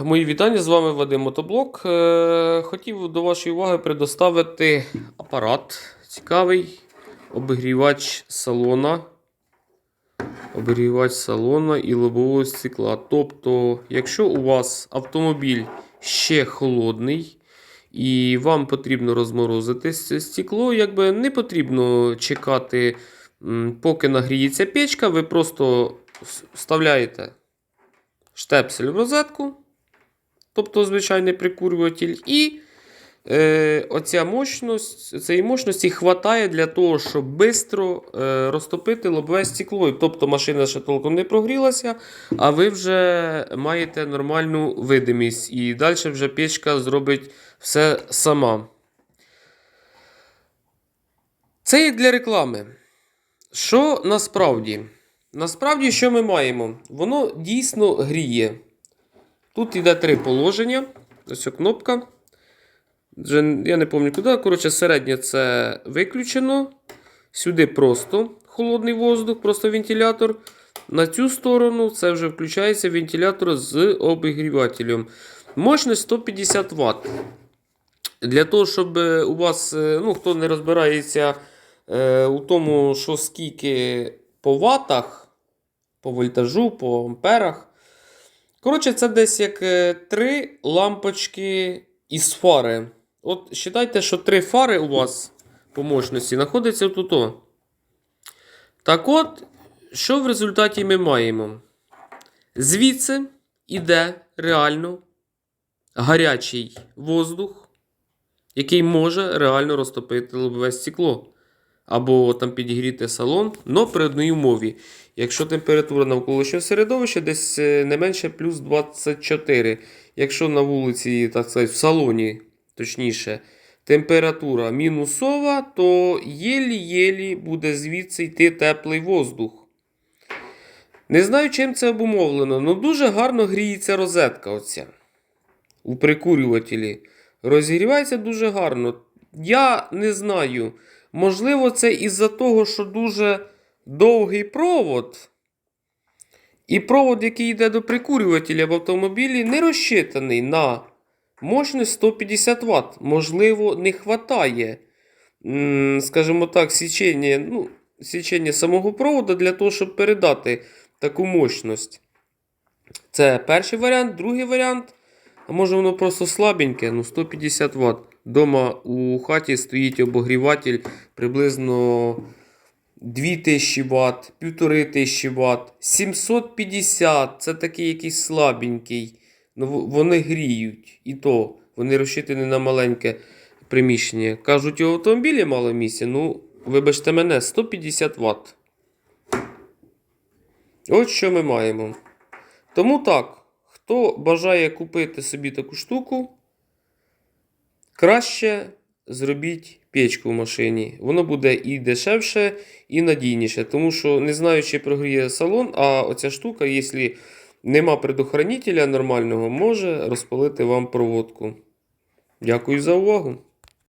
Мої вітання, з вами Вадим Мотоблок. Е, Хотів до вашої уваги предоставити апарат цікавий. Обігрівач салона. Обігрівач салона і лобового стекла. Тобто, якщо у вас автомобіль ще холодний і вам потрібно розморозити стекло, якби не потрібно чекати, поки нагріється печка, ви просто вставляєте штепсель в розетку, тобто звичайний прикурюватель, і е, оця мощність, цієї мощності хватає для того, щоб швидко е, розтопити лобове стекло. Тобто машина ще толком не прогрілася, а ви вже маєте нормальну видимість. І далі вже печка зробить все сама. Це як для реклами. Що насправді? Насправді, що ми маємо? Воно дійсно гріє. Тут йде три положення. Ось кнопка. Вже я не пам'ятаю куди. Коротше, середнє це виключено. Сюди просто холодний воздух, просто вентилятор. На цю сторону це вже включається вентилятор з обігрівателем. Мощність 150 Вт. Для того, щоб е, у вас, е, ну, хто не розбирається е, у тому, що скільки по ватах, по вольтажу, по амперах. Коротше, це десь як е, три лампочки із фари. От вважайте, що три фари у вас по мощності знаходяться тут. Так от, що в результаті ми маємо? Звідси йде реально гарячий воздух, який може реально розтопити лобове стекло. Або там підігріти салон, але при одній умові. Якщо температура навколишнього середовища десь е, не менше плюс 24. Якщо на вулиці, так сказати, в салоні, точніше, температура мінусова, то єлі-єлі буде звідси йти теплий воздух. Не знаю, чим це обумовлено, але дуже гарно гріється розетка оця у прикурювателі. Розігрівається дуже гарно. Я не знаю. Можливо, це із-за того, що дуже довгий провод. І провод, який йде до прикурювателя в автомобілі, не розчитаний на мощність 150 Вт. Можливо, не вистачає, скажімо так, січення, ну, січення самого проводу для того, щоб передати таку мощність. Це перший варіант. Другий варіант. А може воно просто слабеньке, ну 150 Вт. Дома у хаті стоїть обогріватель приблизно 2000 Вт, 1500 Вт, 750 це такий якийсь слабенький. Ну, вони гріють. І то вони розчитані на маленьке приміщення. Кажуть, у автомобілі мало місця. Ну, вибачте мене, 150 Вт. От що ми маємо. Тому так, хто бажає купити собі таку штуку, краще зробіть печку в машині. Воно буде і дешевше, і надійніше. Тому що не знаю, чи прогріє салон, а оця штука, якщо нема предохранителя нормального, може розпалити вам проводку. Дякую за увагу.